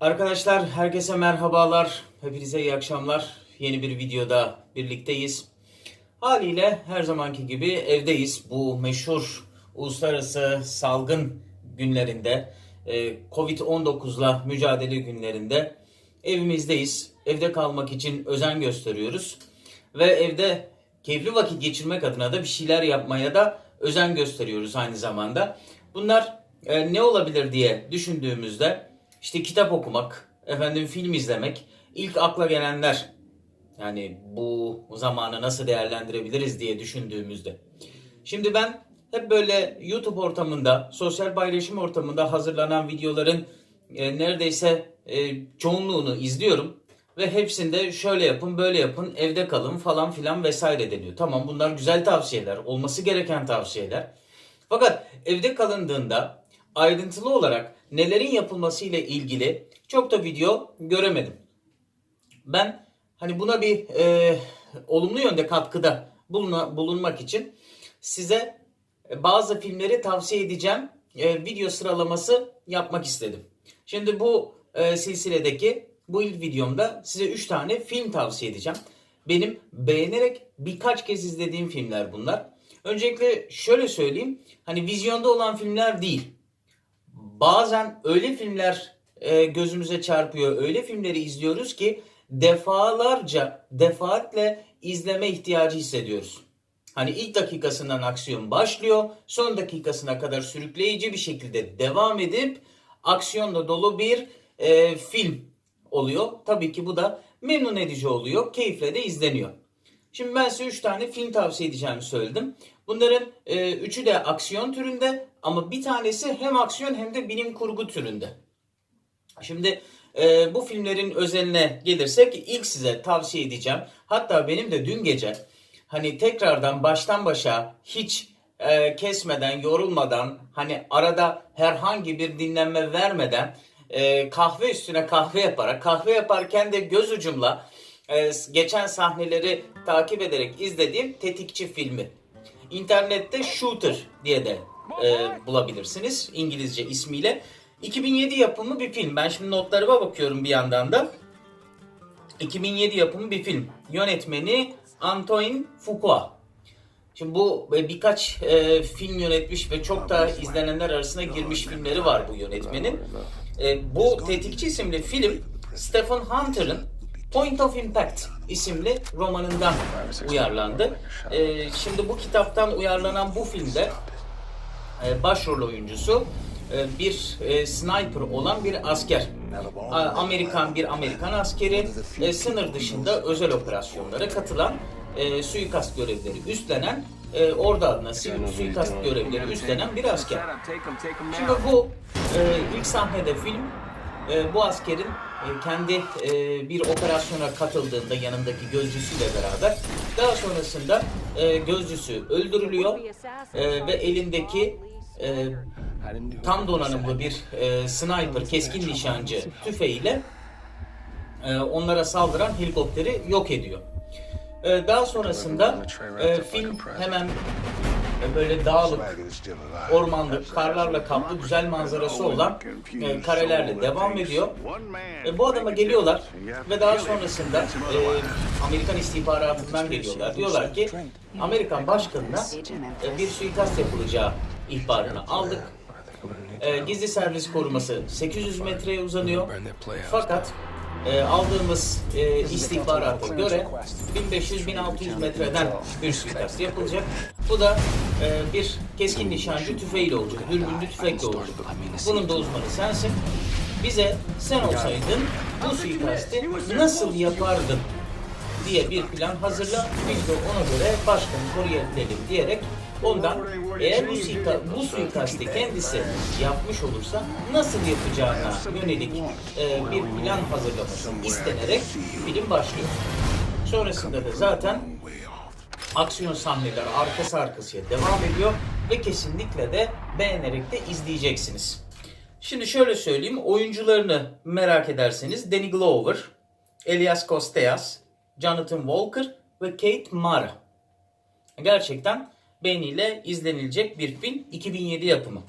Arkadaşlar herkese merhabalar. Hepinize iyi akşamlar. Yeni bir videoda birlikteyiz. Haliyle her zamanki gibi evdeyiz. Bu meşhur uluslararası salgın günlerinde, e, Covid-19'la mücadele günlerinde evimizdeyiz. Evde kalmak için özen gösteriyoruz. Ve evde keyifli vakit geçirmek adına da bir şeyler yapmaya da özen gösteriyoruz aynı zamanda. Bunlar e, ne olabilir diye düşündüğümüzde işte kitap okumak, efendim film izlemek, ilk akla gelenler. Yani bu zamanı nasıl değerlendirebiliriz diye düşündüğümüzde. Şimdi ben hep böyle YouTube ortamında, sosyal paylaşım ortamında hazırlanan videoların e, neredeyse e, çoğunluğunu izliyorum. Ve hepsinde şöyle yapın, böyle yapın, evde kalın falan filan vesaire deniyor. Tamam bunlar güzel tavsiyeler, olması gereken tavsiyeler. Fakat evde kalındığında ayrıntılı olarak nelerin yapılması ile ilgili çok da video göremedim. Ben hani buna bir e, olumlu yönde katkıda buluna- bulunmak için size e, bazı filmleri tavsiye edeceğim e, video sıralaması yapmak istedim. Şimdi bu e, silsiledeki bu ilk videomda size 3 tane film tavsiye edeceğim. Benim beğenerek birkaç kez izlediğim filmler bunlar. Öncelikle şöyle söyleyeyim. Hani vizyonda olan filmler değil. Bazen öyle filmler e, gözümüze çarpıyor. Öyle filmleri izliyoruz ki defalarca, defaatle izleme ihtiyacı hissediyoruz. Hani ilk dakikasından aksiyon başlıyor, son dakikasına kadar sürükleyici bir şekilde devam edip aksiyonla dolu bir e, film oluyor. Tabii ki bu da memnun edici oluyor, keyifle de izleniyor. Şimdi ben size 3 tane film tavsiye edeceğimi söyledim. Bunların e, üçü de aksiyon türünde ama bir tanesi hem aksiyon hem de bilim kurgu türünde. Şimdi e, bu filmlerin özeline gelirsek ilk size tavsiye edeceğim. Hatta benim de dün gece hani tekrardan baştan başa hiç e, kesmeden, yorulmadan hani arada herhangi bir dinlenme vermeden e, kahve üstüne kahve yaparak kahve yaparken de göz ucumla e, geçen sahneleri takip ederek izlediğim Tetikçi filmi. İnternette Shooter diye de e, bulabilirsiniz İngilizce ismiyle. 2007 yapımı bir film. Ben şimdi notlarıma bakıyorum bir yandan da. 2007 yapımı bir film. Yönetmeni Antoine Fuqua. Şimdi bu birkaç e, film yönetmiş ve çok da izlenenler arasına girmiş filmleri var bu yönetmenin. E, bu Tetikçi isimli film Stephen Hunter'ın Point of Impact isimli romanından uyarlandı. E, şimdi bu kitaptan uyarlanan bu filmde başrol oyuncusu e, bir e, sniper olan bir asker. Amerikan bir Amerikan askeri e, sınır dışında özel operasyonlara katılan e, suikast görevleri üstlenen e, ordu adına sivil suikast görevleri üstlenen bir asker. Şimdi bu e, ilk sahnede film e, bu askerin e, kendi e, bir operasyona katıldığında yanındaki gözcüsüyle beraber daha sonrasında e, gözcüsü öldürülüyor e, ve elindeki e, tam donanımlı bir e, sniper, keskin nişancı tüfeğiyle e, onlara saldıran helikopteri yok ediyor. E, daha sonrasında e, film hemen böyle dağlık, ormanlık, karlarla kaplı güzel manzarası olan e, karelerle devam ediyor. E, bu adama geliyorlar ve daha sonrasında e, Amerikan istihbaratından geliyorlar. Diyorlar ki Amerikan başkanına e, bir suikast yapılacağı ihbarını aldık. E, gizli servis koruması 800 metreye uzanıyor. Fakat e, aldığımız e, istihbarata göre 1500-1600 metreden bir suikast yapılacak. Bu da e, bir keskin nişancı tüfeğiyle olacak, dürbünlü tüfekle olacak. Bunun da uzmanı sensin. Bize sen olsaydın bu suikasti nasıl yapardın diye bir plan hazırla. Biz de ona göre başkanı koruyabilelim diyerek ondan eğer bu, suika, bu suikasti kendisi yapmış olursa nasıl yapacağına yönelik e, bir plan hazırlaması istenerek film başlıyor. Sonrasında da zaten aksiyon sahneler arkası arkasıya devam ediyor ve kesinlikle de beğenerek de izleyeceksiniz. Şimdi şöyle söyleyeyim, oyuncularını merak ederseniz Danny Glover, Elias Kosteas, Jonathan Walker ve Kate Mara. Gerçekten beğeniyle izlenilecek bir film 2007 yapımı.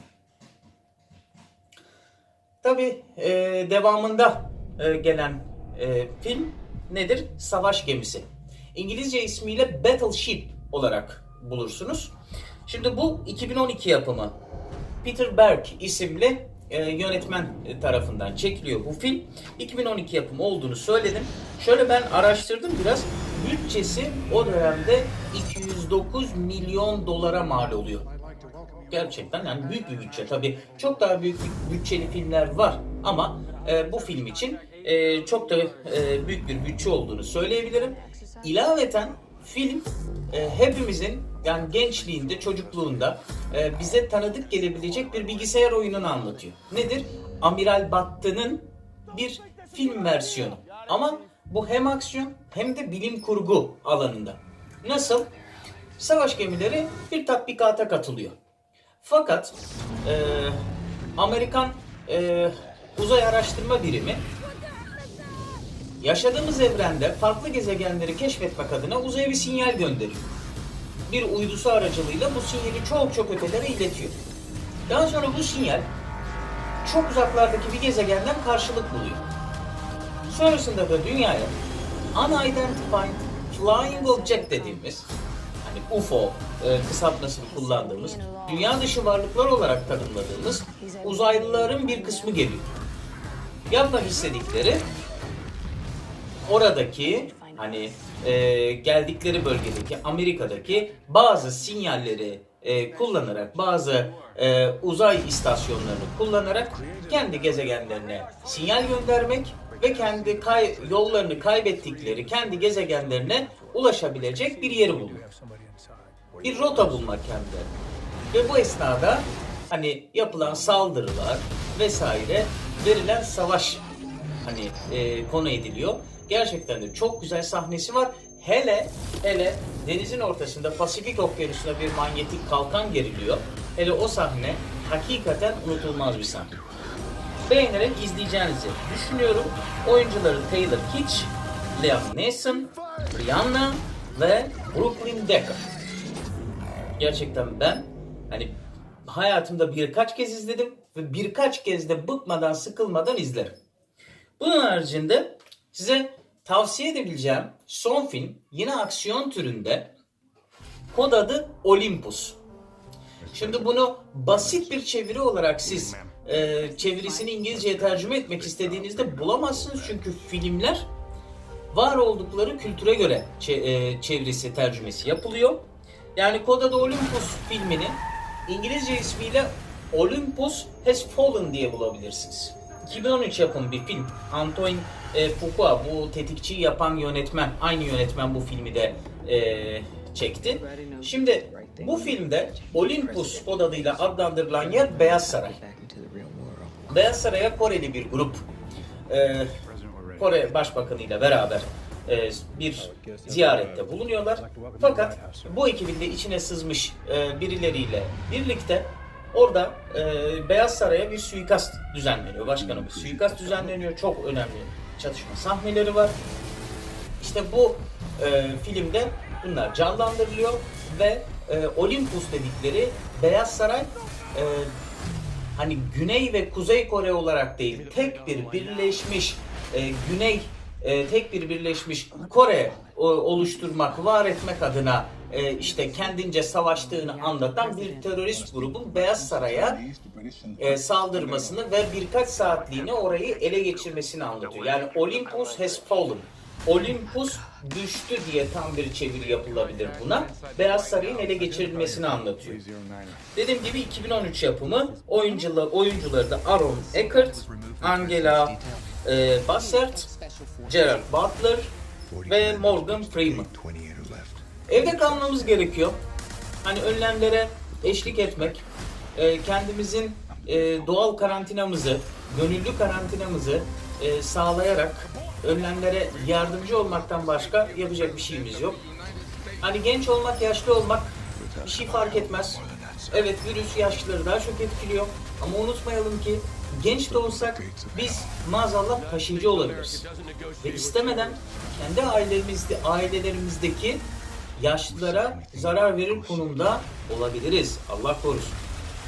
Tabi devamında e, gelen e, film nedir? Savaş gemisi. İngilizce ismiyle Battleship olarak bulursunuz. Şimdi bu 2012 yapımı. Peter Berg isimli e, yönetmen tarafından çekiliyor bu film. 2012 yapımı olduğunu söyledim. Şöyle ben araştırdım biraz. Bütçesi o dönemde 209 milyon dolara mal oluyor. Gerçekten yani büyük bir bütçe. Tabii çok daha büyük bütçeli filmler var ama e, bu film için e, çok da e, büyük bir bütçe olduğunu söyleyebilirim. İlaveten film e, hepimizin yani gençliğinde, çocukluğunda e, bize tanıdık gelebilecek bir bilgisayar oyununu anlatıyor. Nedir? Amiral Battı'nın bir film versiyonu. Ama bu hem aksiyon hem de bilim kurgu alanında. Nasıl? Savaş gemileri bir tatbikata katılıyor. Fakat e, Amerikan e, uzay araştırma birimi yaşadığımız evrende farklı gezegenleri keşfetmek adına uzaya bir sinyal gönderiyor. Bir uydusu aracılığıyla bu sinyali çok çok ötelere iletiyor. Daha sonra bu sinyal çok uzaklardaki bir gezegenden karşılık buluyor. Sonrasında da dünyaya Unidentified Flying Object dediğimiz hani UFO e, kısaltmasını kullandığımız dünya dışı varlıklar olarak tanımladığımız uzaylıların bir kısmı geliyor. Yapmak istedikleri oradaki hani e, geldikleri bölgedeki Amerika'daki bazı sinyalleri e, kullanarak bazı e, uzay istasyonlarını kullanarak kendi gezegenlerine sinyal göndermek ve kendi kay, yollarını kaybettikleri kendi gezegenlerine ulaşabilecek bir yeri bulmak. Bir rota bulmak kendilerine. Ve bu esnada hani yapılan saldırılar vesaire verilen savaş hani e, konu ediliyor. Gerçekten de çok güzel sahnesi var. Hele hele denizin ortasında Pasifik Okyanusu'na bir manyetik kalkan geriliyor. Hele o sahne hakikaten unutulmaz bir sahne. Beğenerek izleyeceğinizi düşünüyorum. Oyuncuları Taylor Kitsch, Liam Neeson, Rihanna ve Brooklyn Decker. Gerçekten ben hani hayatımda birkaç kez izledim ve birkaç kez de bıkmadan sıkılmadan izlerim. Bunun haricinde size tavsiye edebileceğim son film yine aksiyon türünde kod adı Olympus. Şimdi bunu basit bir çeviri olarak siz e, çevirisini İngilizceye tercüme etmek istediğinizde bulamazsınız çünkü filmler var oldukları kültüre göre e, çevirisi tercümesi yapılıyor. Yani kod adı Olympus filminin İngilizce ismiyle Olympus Has Fallen diye bulabilirsiniz. 2013 yapımı bir film. Antoine e, Fuqua bu tetikçiyi yapan yönetmen. Aynı yönetmen bu filmi de e, çekti. Şimdi bu filmde Olympus kod adıyla adlandırılan yer Beyaz Saray. Beyaz Saray'a Koreli bir grup e, Kore Başbakanı ile beraber e, bir ziyarette bulunuyorlar. Fakat bu ekibin de içine sızmış e, birileriyle birlikte orada e, Beyaz Saray'a bir suikast düzenleniyor. Başkanım suikast düzenleniyor. Çok önemli çatışma sahneleri var. İşte bu e, filmde bunlar canlandırılıyor ve e, Olympus dedikleri Beyaz Saray e, hani Güney ve Kuzey Kore olarak değil tek bir birleşmiş e, Güney e, tek bir birleşmiş Kore o, oluşturmak, var etmek adına e, işte kendince savaştığını anlatan bir terörist grubun Beyaz Saray'a e, saldırmasını ve birkaç saatliğine orayı ele geçirmesini anlatıyor. Yani Olympus has fallen. Olympus düştü diye tam bir çeviri yapılabilir buna. Beyaz Saray'ın ele geçirilmesini anlatıyor. Dediğim gibi 2013 yapımı oyuncular, oyuncuları da Aaron Eckhart, Angela e, Bassett, Gerard Butler ve Morgan Freeman. Evde kalmamız gerekiyor. Hani önlemlere eşlik etmek, e, kendimizin e, doğal karantinamızı, gönüllü karantinamızı e, sağlayarak önlemlere yardımcı olmaktan başka yapacak bir şeyimiz yok. Hani genç olmak, yaşlı olmak bir şey fark etmez. Evet virüs yaşlıları daha çok etkiliyor ama unutmayalım ki genç de olsak biz maazallah taşıyıcı olabiliriz. Ve istemeden kendi ailemizde, ailelerimizdeki yaşlılara zarar verir konumda olabiliriz. Allah korusun.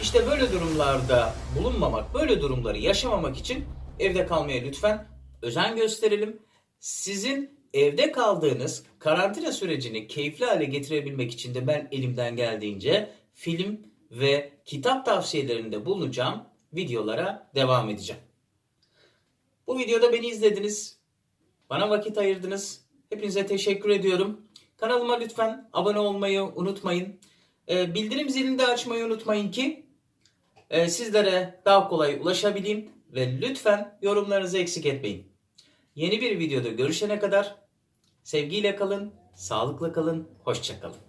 İşte böyle durumlarda bulunmamak, böyle durumları yaşamamak için evde kalmaya lütfen özen gösterelim. Sizin evde kaldığınız karantina sürecini keyifli hale getirebilmek için de ben elimden geldiğince film ve kitap tavsiyelerinde bulunacağım videolara devam edeceğim. Bu videoda beni izlediniz. Bana vakit ayırdınız. Hepinize teşekkür ediyorum. Kanalıma lütfen abone olmayı unutmayın. Ee, bildirim zilini de açmayı unutmayın ki e, sizlere daha kolay ulaşabileyim. Ve lütfen yorumlarınızı eksik etmeyin. Yeni bir videoda görüşene kadar sevgiyle kalın, sağlıklı kalın, hoşça kalın.